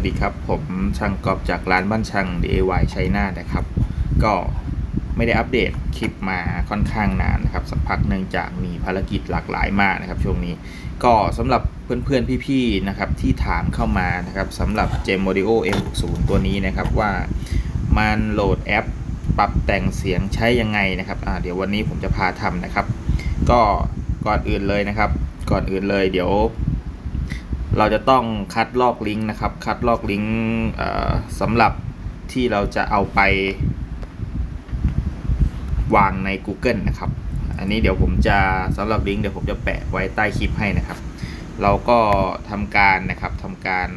วัสดีครับ ผมช่างกอบจากร้านบ้านช่าง DIY ชัยนาทนะครับ ก็ไม่ได้อัปเดตคลิปมาค่อนข้างนานนะครับ สักพักเนื่องจากมีภารกิจหลากหลายมากนะครับช่วงนี้ก็สำหรับเพื่อนๆ พี่ๆนะครับที่ถามเข้ามานะครับสำหรับ g e m Audio M60 ตัวนี้นะครับว่ามันโหลดแอปปรับแต่งเสียงใช้ยังไงนะครับเดี๋ยววันนี้ผมจะพาทำนะครับ ก็ก่อนอื่นเลยนะครับ ก่อนอื่นเลยเดี๋ยว เราจะต้องคัดลอกลิงก์นะครับ คัดลอกลิงก์สำหรับที่เราจะเอาไป วางใน Google นะครับ อันนี้เดี๋ยวผมจะสำหรับลิงก์เดี๋ยวผมจะแปะไว้ใต้คลิปให้นะครับ เราก็ทำการนะครับทำการ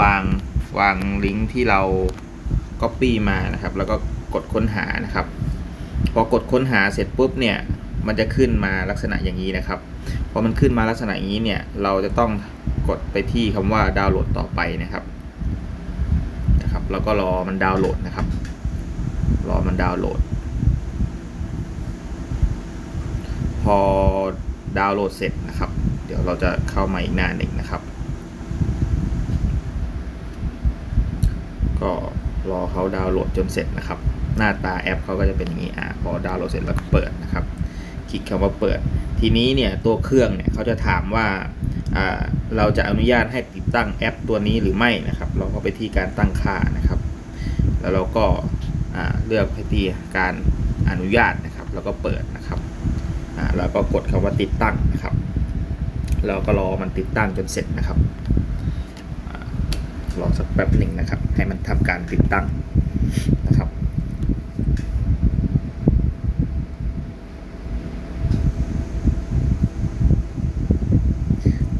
วางวางลิงก์ที่เรา Copy มานะครับ แล้วก็กดค้นหานะครับ พอกดค้นหาเสร็จปุ๊บเนี่ย มันจะขึ้นมาลักษณะอย่างนี้นะครับพอมันขึ้นมาลักษณะอย่างนี้เนี่ยเราจะต้องกดไปที่คำว่าดาวน์โหลดต่อไปนะครับนะครับ แล้วก็รอมันดาวน์โหลดนะครับ รอมันดาวน์โหลด พอดาวน์โหลดเสร็จนะครับ เดี๋ยวเราจะเข้ามาอีกหน้าหนึ่งนะครับ ก็รอเขาดาวน์โหลดจนเสร็จนะครับ หน้าตาแอปเขาก็จะเป็นอย่างนี้อะพอดาวน์โหลดเสร็จแล้วเปิดนะครับ คลิกคำว่าเปิด ทีนี้เนี่ยตัวเครื่องเนี่ยเขาจะถามว่าเราจะอนุญาตให้ติดตั้งแอปตัวนี้หรือไม่นะครับ เราก็ไปที่การตั้งค่านะครับ แล้วเราก็เลือกไปที่การอนุญาตนะครับ แล้วก็เปิดนะครับอ่าแล้วก็กดคำว่าติดตั้งนะครับเราก็รอมันติดตั้งจนเสร็จนะครับรอสักแป๊บหนึ่งนะครับ ให้มันทำการติดตั้งนะครับ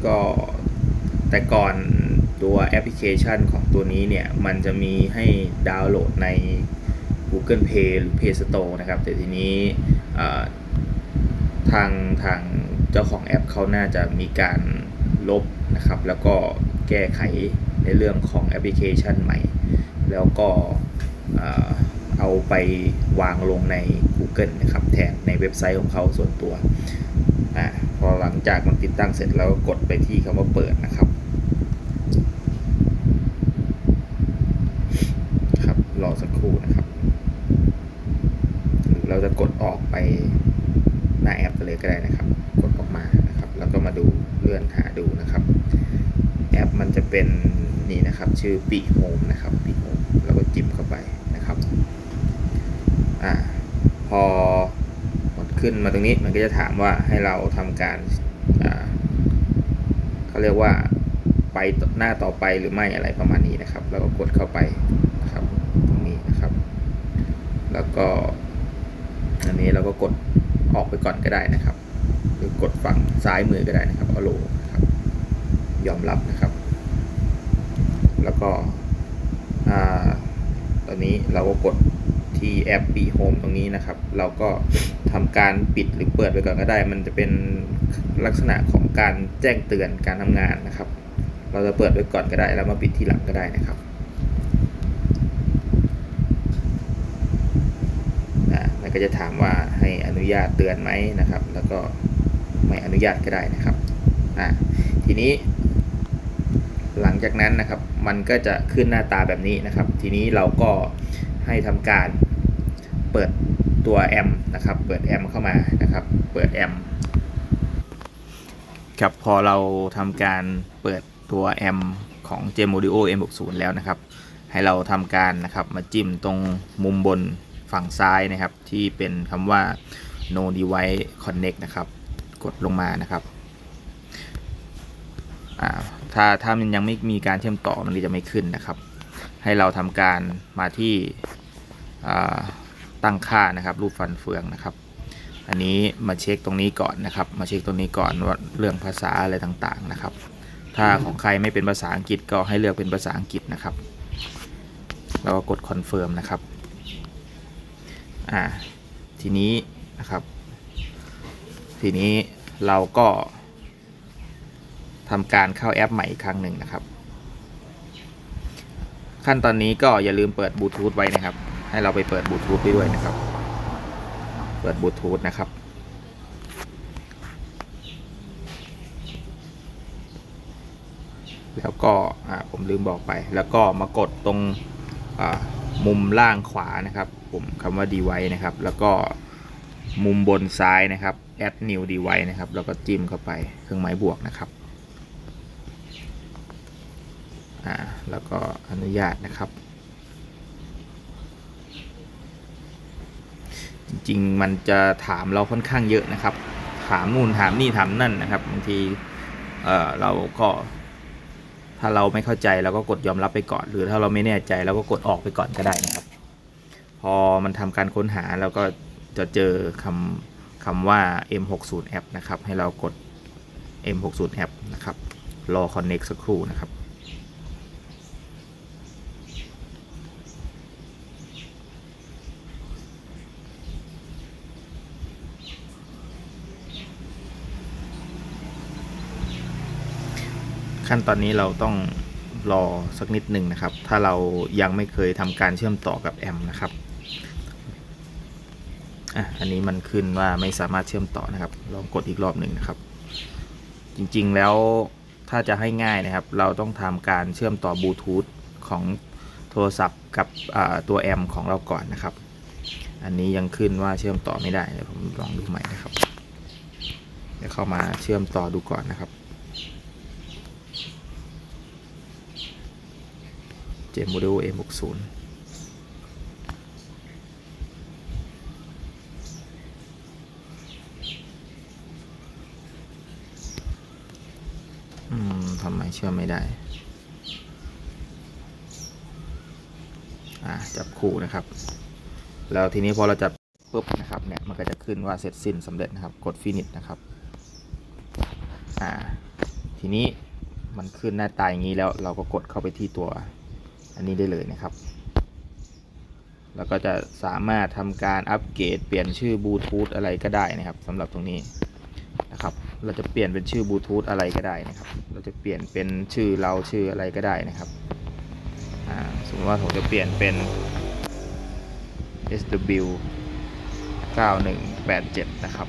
ก็ แต่ก่อนตัวแอปพลิเคชันของตัวนี้เนี่ย มันจะมีให้ดาวน์โหลดใน Google Play หรือ Play Store นะครับ แต่ทีนี้ทางทางเจ้าของแอปเขาน่าจะมีการลบนะครับ แล้วก็แก้ไขในเรื่องของแอปพลิเคชันใหม่ แล้วก็เอาไปวางลงใน Google นะครับ แทนในเว็บไซต์ของเขาส่วนตัวอ่าพอหลังจากมันติดตั้งเสร็จแล้วก็กดไปที่คำว่าเปิดนะครับ ค รอสักครู่นะครับ หรือเราจะกดออกไปหน้าแอปเลยก็ได้นะครับ กดออกมานะครับ แล้วก็มาดูเลื่อนหาดูนะครับ แอปมันจะเป็นนี่นะครับ ชื่อปีโฮมนะครับปีโฮมแล้วก็จิ้มเข้าไปนะครับอ่าพอขึ้นมาตรงนี้มันก็จะถามว่าให้เราทำการอ่าเขาเรียกว่าไปหน้าต่อไปหรือไม่อะไรประมาณนี้นะครับ แล้วก็กดเข้าไปนะครับตรงนี้นะครับ แล้วก็ อันนี้เราก็กดออกไปก่อนก็ได้นะครับ หรือกดฝั่งซ้ายมือก็ได้นะครับเอาโลนะครับยอมรับนะครับ แล้วก็อ่าตอนนี้เราก็กดที่แอป B Home ตรงนี้นะครับ เราก็ทำการปิดหรือเปิดไปก่อนก็ได้ มันจะเป็นลักษณะของการแจ้งเตือนการทำงานนะครับ เราจะเปิดไว้ก่อนก็ได้ แล้วมาปิดทีหลังก็ได้นะครับ ก็จะถามว่าให้อนุญาตเตือนไหมนะครับ แล้วก็ไม่อนุญาตก็ได้นะครับอ่าทีนี้ หลังจากนั้นนะครับ มันก็จะขึ้นหน้าตาแบบนี้นะครับ ทีนี้เราก็ให้ทำการเปิดตัวแอมนะครับ เปิดแอมเข้ามานะครับ เปิดแอมครับพอเราทำการเปิดตัวแอมของ j m Audio M60 แล้วนะครับ ให้เราทำการนะครับมาจิ้มตรงมุมบน ฝั่งซ้ายนะครับ ที่เป็นคำว่า no device connect นะครับ กดลงมานะครับถ้าถ้ามันยังไม่มีการเชื่อมต่อมันจะไม่ขึ้นนะครับ ให้เราทำการมาที่ตั้งค่านะครับ รูปฟันเฟืองนะครับ อันนี้มาเช็คตรงนี้ก่อนนะครับ มาเช็คตรงนี้ก่อนว่าเรื่องภาษาอะไรต่างๆนะครับ ถ้าของใครไม่เป็นภาษาอังกฤษก็ให้เลือกเป็นภาษาอังกฤษนะครับ แล้วก็กดคอนเฟิร์มนะครับ อ่าทีนี้นะครับ ทีนี้เราก็ทำการเข้าแอปใหม่อีกครั้งหนึ่งนะครับ ขั้นตอนนี้ก็อย่าลืมเปิดบลูทูธไว้นะครับ ให้เราไปเปิดบลูทูธไปด้วยนะครับ เปิดบลูทูธนะครับแล้วก็ผมลืมบอกไป แล้วก็มากดตรง มุมล่างขวานะครับปุ่มคำว่า device นะครับ แล้วก็มุมบนซ้ายนะครับ add new device นะครับ แล้วก็จิ้มเข้าไปเครื่องหมายบวกนะครับอ่าแล้วก็อนุญาตนะครับ จริงๆ มันจะถามเราค่อนข้างเยอะนะครับ ถามนู่นถามนี่ถามนั่นนะครับบางทีเออเราก็ ถ้าเราไม่เข้าใจเราก็กดยอมรับไปก่อน หรือถ้าเราไม่แน่ใจเราก็กดออกไปก่อนก็ได้นะครับ พอมันทำการค้นหาเราก็จะเจอคำคำว่า M60 app นะครับ ให้เรากด M60 app นะครับ รอ connect สักครู่นะครับ ขั้นตอนนี้เราต้องรอสักนิดหนึ่งนะครับ ถ้าเรายังไม่เคยทำการเชื่อมต่อกับแอมนะครับอะอันนี้มันขึ้นว่าไม่สามารถเชื่อมต่อนะครับ ลองกดอีกรอบหนึ่งนะครับ จริงๆแล้วถ้าจะให้ง่ายนะครับ เราต้องทำการเชื่อมต่อบลูทูธของโทรศัพท์กับตัวแอมของเราก่อนนะครับ อันนี้ยังขึ้นว่าเชื่อมต่อไม่ได้เดี๋ยวผมลองดูใหม่นะครับ เดี๋ยวเข้ามาเชื่อมต่อดูก่อนนะครับ เจมโมเดล M60 อืมทำไมเชื่อไม่ได้ อ่า จับคู่นะครับ แล้วทีนี้พอเราจับปุ๊บนะครับเนี่ยมันก็จะขึ้นว่าเสร็จสิ้นสำเร็จนะครับ กด finish นะครับ อ่า ทีนี้มันขึ้นหน้าตาอย่างนี้แล้วเราก็กดเข้าไปที่ตัว อันนี้ได้เลยนะครับ แล้วก็จะสามารถทำการอัปเกรด เปลี่ยนชื่อบลูทูธอะไรก็ได้นะครับสำหรับตรงนี้นะครับ เราจะเปลี่ยนเป็นชื่อบลูทูธอะไรก็ได้นะครับ เราจะเปลี่ยนเป็นชื่อเราชื่ออะไรก็ได้นะครับสมมติว่าผมจะเปลี่ยนเป็น SW 9187 นะครับ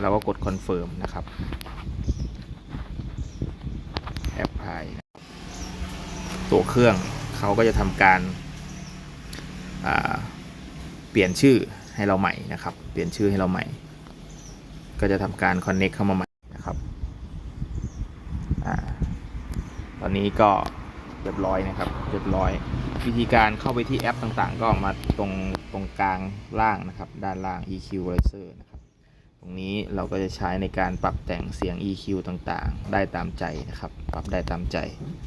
เราก็กด confirm นะครับ แอปพลาย ตัวเครื่องเขาก็จะทำการาเปลี่ยนชื่อให้เราใหม่นะครับ เปลี่ยนชื่อให้เราใหม่ ก็จะทำการ connect เข้ามาใหม่นะครับอตอนนี้ก็เรียบร้อยนะครับ เรียบร้อย วิธีการเข้าไปที่แอปต่างๆ ก็มาตรงตรงกลางล่างนะครับ ด้านล่าง EQ Riser นะครับ ตรงนี้เราก็จะใช้ในการปรับแต่งเสียง EQ ต่างๆ ได้ตามใจนะครับ ปรับได้ตามใจ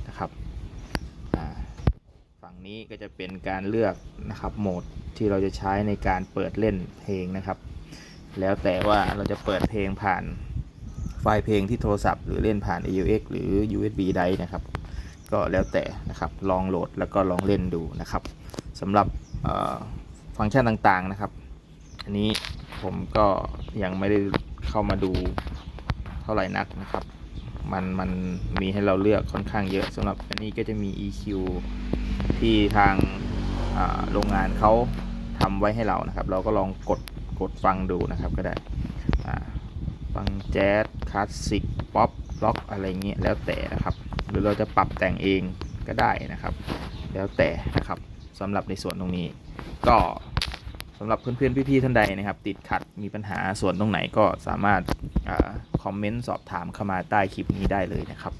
นะครับ นี้ก็จะเป็นการเลือกนะครับโหมดที่เราจะใช้ในการเปิดเล่นเพลงนะครับ แล้วแต่ว่าเราจะเปิดเพลงผ่านไฟล์เพลงที่โทรศัพท์หรือเล่นผ่าน AUX หรือ USB drive นะครับ ก็แล้วแต่นะครับลองโหลดแล้วก็ลองเล่นดูนะครับสำหรับฟังก์ชันต่างๆนะครับ อันนี้ผมก็ยังไม่ได้เข้ามาดูเท่าไหร่นักนะครับ มันมันมีให้เราเลือกค่อนข้างเยอะสำหรับอันนี้ก็จะมี EQ ที่ทางโรงงานเขาทำไว้ให้เรานะครับ เราก็ลองกดกดฟังดูนะครับก็ได้ฟังแจ๊สคลาสสิกป๊อปล็อกอะไรเงี้ยแล้วแต่นะครับ หรือเราจะปรับแต่งเองก็ได้นะครับ แล้วแต่นะครับสำหรับในส่วนตรงนี้ ก็สำหรับเพื่อนๆพี่ๆท่านใดนะครับ ติดขัดมีปัญหาส่วนตรงไหนก็สามารถอคอมเมนต์สอบถามเข้ามาใต้คลิปนี้ได้เลยนะครับ